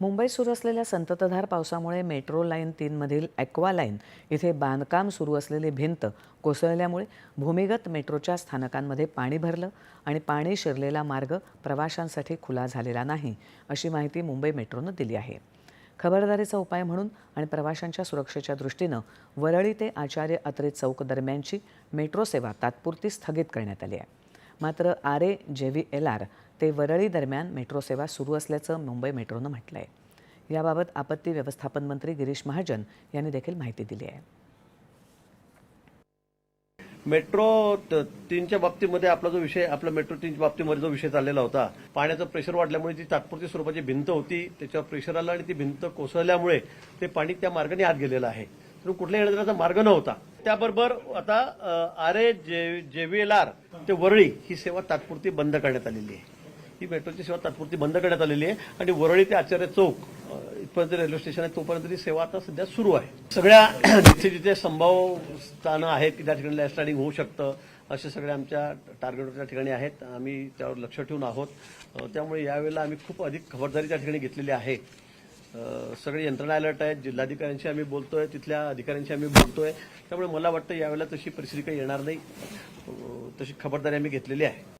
मुंबईत सुरू असलेल्या संततधार पावसामुळे मेट्रो लाईन तीनमधील ॲक्वा लाईन इथे बांधकाम सुरू असलेली भिंत कोसळल्यामुळे भूमिगत मेट्रोच्या स्थानकांमध्ये पाणी भरलं आणि पाणी शिरलेला मार्ग प्रवाशांसाठी खुला झालेला नाही अशी माहिती मुंबई मेट्रोनं दिली आहे. खबरदारीचा उपाय म्हणून आणि प्रवाशांच्या सुरक्षेच्या दृष्टीनं वरळी ते आचार्य अत्रे चौक दरम्यानची मेट्रो सेवा तात्पुरती स्थगित करण्यात आली आहे. मात्र आर ए जे व्ही एल आर ते वरळी दरम्यान मेट्रो सेवा सुरू असल्याचं मुंबई मेट्रोनं म्हटलं आहे याबाबत आपत्ती व्यवस्थापन मंत्री गिरीश महाजन यांनी देखील माहिती दिली आहे. मेट्रो तीनच्या बाबतीमध्ये आपला जो विषय आपला मेट्रो तीनच्या बाबतीमध्ये जो विषय चाललेला होता पाण्याचं प्रेशर वाढल्यामुळे ती तात्पुरती स्वरूपाची भिंत होती त्याच्यावर प्रेशर आलं आणि ती भिंत कोसळल्यामुळे ते पाणी त्या मार्गाने आत गेलेलं आहे. तर कुठल्याही येण्याचा मार्ग नव्हता. त्याबरोबर आता आर ए जे व्ही एल आर ते वरळी ही सेवा तात्पुरती बंद करण्यात आलेली आहे. ही मेट्रोची सेवा तात्पुरती बंद करण्यात आलेली आहे आणि वरळी ते आचार्य चौक इथपर्यंत रेल्वे स्टेशन आहे तोपर्यंत ही सेवा आता सध्या सुरू आहे. सगळ्या जिथे जिथे संभाव स्थानं आहेत की त्या ठिकाणी लँडस्लायडिंग होऊ शकतं असे सगळे आमच्या टार्गेटच्या ठिकाणी आहेत. आम्ही त्यावर लक्ष ठेवून आहोत. त्यामुळे यावेळेला आम्ही खूप अधिक खबरदारी त्या ठिकाणी घेतलेली आहे. सगळे यंत्रणा अलर्ट आहेत. जिल्हाधिकाऱ्यांशी आम्ही बोलतोय तिथल्या अधिकाऱ्यांशी आम्ही बोलतोय. त्यामुळे मला वाटतं यावेळेला तशी परिस्थिती काही येणार नाही. तशी खबरदारी आम्ही घेतलेली आहे.